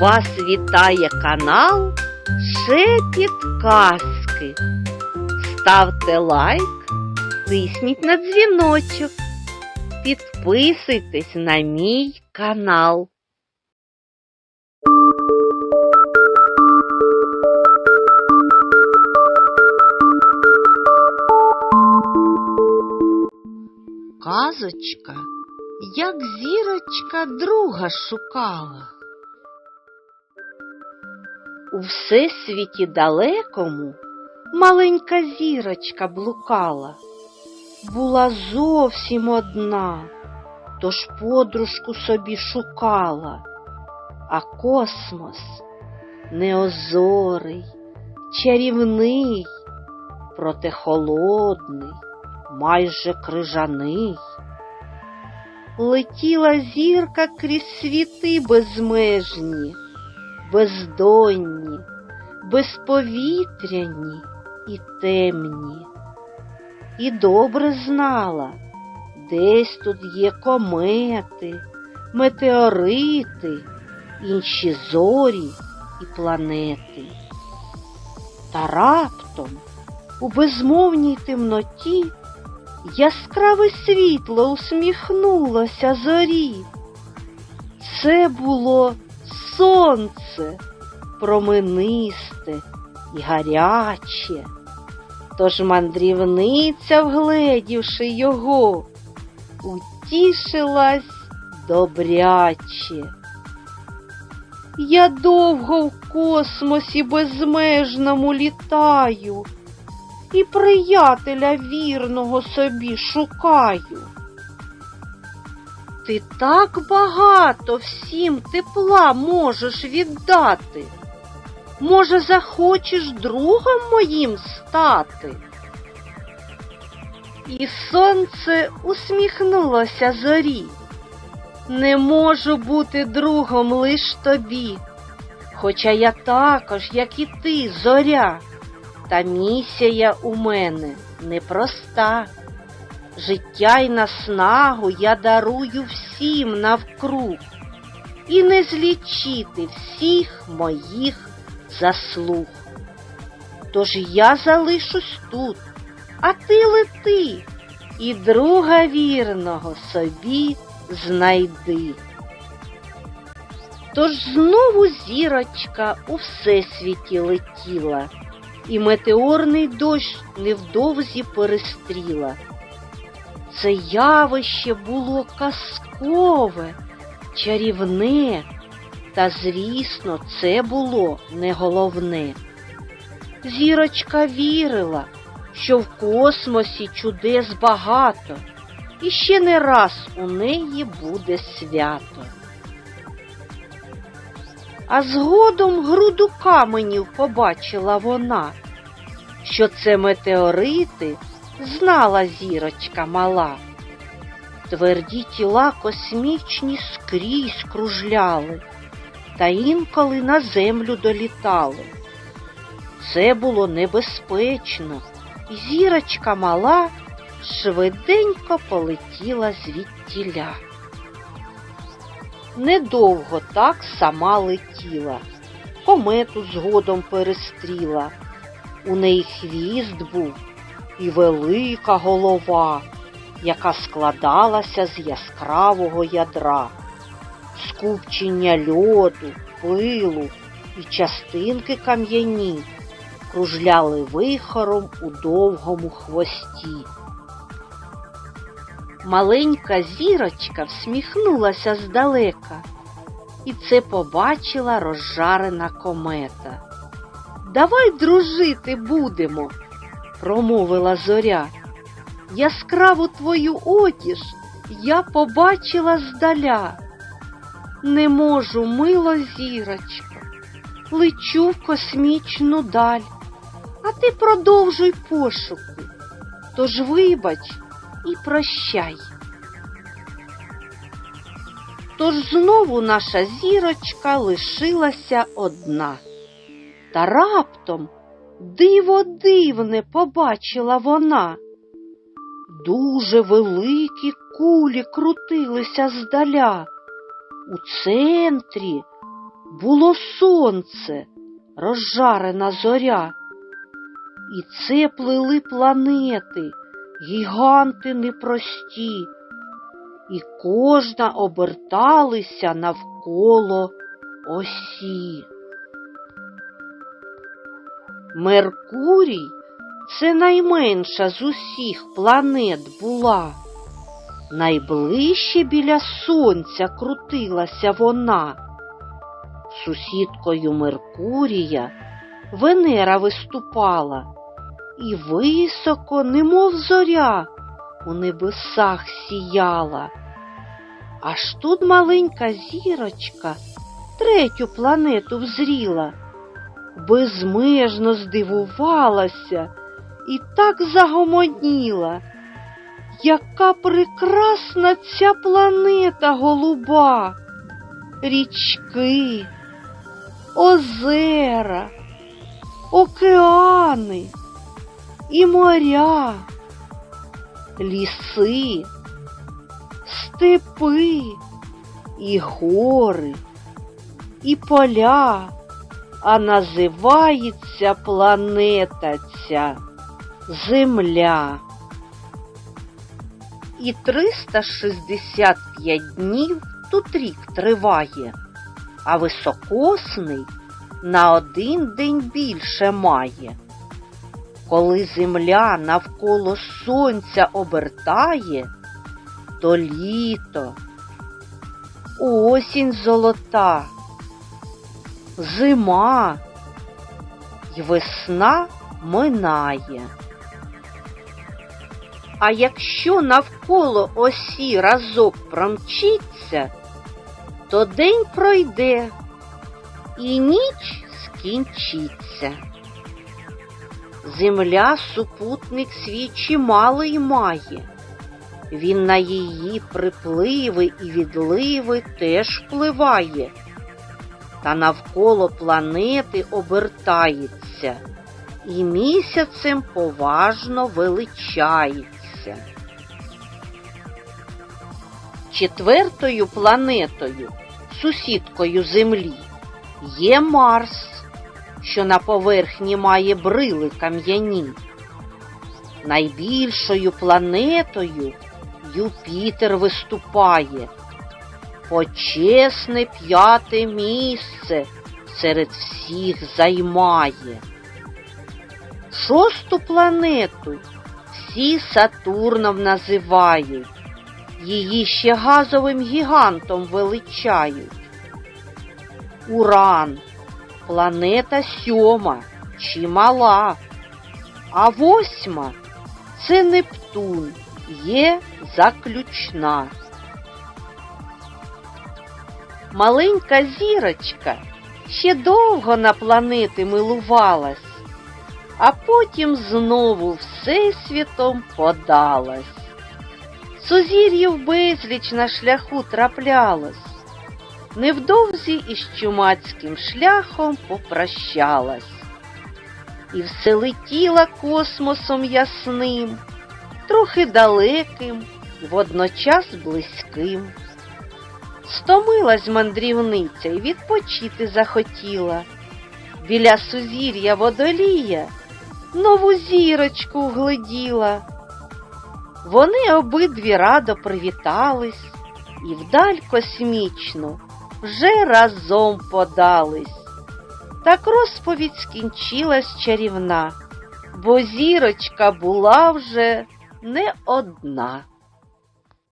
Вас вітає канал Шепіт Казки. Ставте лайк, тисніть на дзвіночок. Підписуйтесь на мій канал. Казочка, як зірочка друга шукала. У всесвіті далекому маленька зірочка блукала, була зовсім одна, тож подружку собі шукала, а космос неозорий, чарівний, проте холодний, майже крижаний. Летіла зірка крізь світи безмежні бездонні, безповітряні і темні. І добре знала, десь тут є комети, метеорити, інші зорі і планети. Та раптом у безмовній темноті яскраве світло усміхнулося зорі. Це було сонце променисте і гаряче. Тож мандрівниця, вгледівши його, утішилась добряче. Я довго в космосі безмежному літаю і приятеля вірного собі шукаю. Ти так багато всім тепла можеш віддати. Може, захочеш другом моїм стати? І сонце усміхнулося зорі. Не можу бути другом лиш тобі, хоча я також, як і ти, зоря, та місія у мене непроста. Життя й наснагу я дарую всім навкруг і не злічити всіх моїх заслуг. Тож я залишусь тут, а ти лети і друга вірного собі знайди. Тож знову зірочка у всесвіті летіла, і метеорний дощ невдовзі перестріла. Це явище було казкове, чарівне, та, звісно, це було не головне. Зірочка вірила, що в космосі чудес багато, і ще не раз у неї буде свято. А згодом груду каменів побачила вона, що це метеорити знала зірочка мала. Тверді тіла космічні скрізь кружляли, та інколи на землю долітали. Це було небезпечно, і зірочка мала швиденько полетіла звідтіля. Недовго так сама летіла, комету згодом перестріла. У неї хвіст був і велика голова, яка складалася з яскравого ядра, скупчення льоду, пилу і частинки кам'яні кружляли вихором у довгому хвості. Маленька зірочка всміхнулася здалека, і це побачила розжарена комета. Давай дружити будемо, промовила зоря. Яскраву твою одіж я побачила здаля. Не можу, мило зірочко, лечу в космічну даль, а ти продовжуй пошуки. Тож вибач і прощай. Тож знову наша зірочка лишилася одна. Та раптом диво дивне побачила вона. Дуже великі кулі крутилися здаля. У центрі було сонце, розжарена зоря, і це плили планети, гіганти непрості, і кожна оберталися навколо осі. Меркурій це найменша з усіх планет була. Найближче біля сонця крутилася вона. Сусідкою Меркурія Венера виступала, і високо, немов зоря, у небесах сіяла. Аж тут маленька зірочка третю планету взріла, безмежно здивувалася і так загомоніла. Яка прекрасна ця планета голуба, річки, озера, океани і моря, ліси, степи і гори, і поля, а називається планета ця Земля. І 365 днів тут рік триває, а високосний на один день більше має. Коли земля навколо сонця обертає, то літо, осінь золота, зима й весна минає. А якщо навколо осі разок промчиться, то день пройде і ніч скінчиться. Земля супутник свій чималий має, він на її припливи і відливи теж впливає, та навколо планети обертається і місяцем поважно величається. Четвертою планетою, сусідкою Землі, є Марс, що на поверхні має брили кам'яні. Найбільшою планетою Юпітер виступає, почесне п'яте місце серед всіх займає. Шосту планету всі Сатурном називають, її ще газовим гігантом величають. Уран планета сьома, чимала, а восьма це Нептун, є заключна. Маленька зірочка ще довго на планети милувалась, а потім знову всесвітом подалась. Сузір'їв безліч на шляху траплялось, невдовзі із чумацьким шляхом попрощалась, і все летіла космосом ясним, трохи далеким і водночас близьким. Стомилась мандрівниця і відпочити захотіла. Біля сузір'я водолія нову зірочку вгледіла. Вони обидві радо привітались і вдаль космічну вже разом подались. Так розповідь скінчилась чарівна, бо зірочка була вже не одна.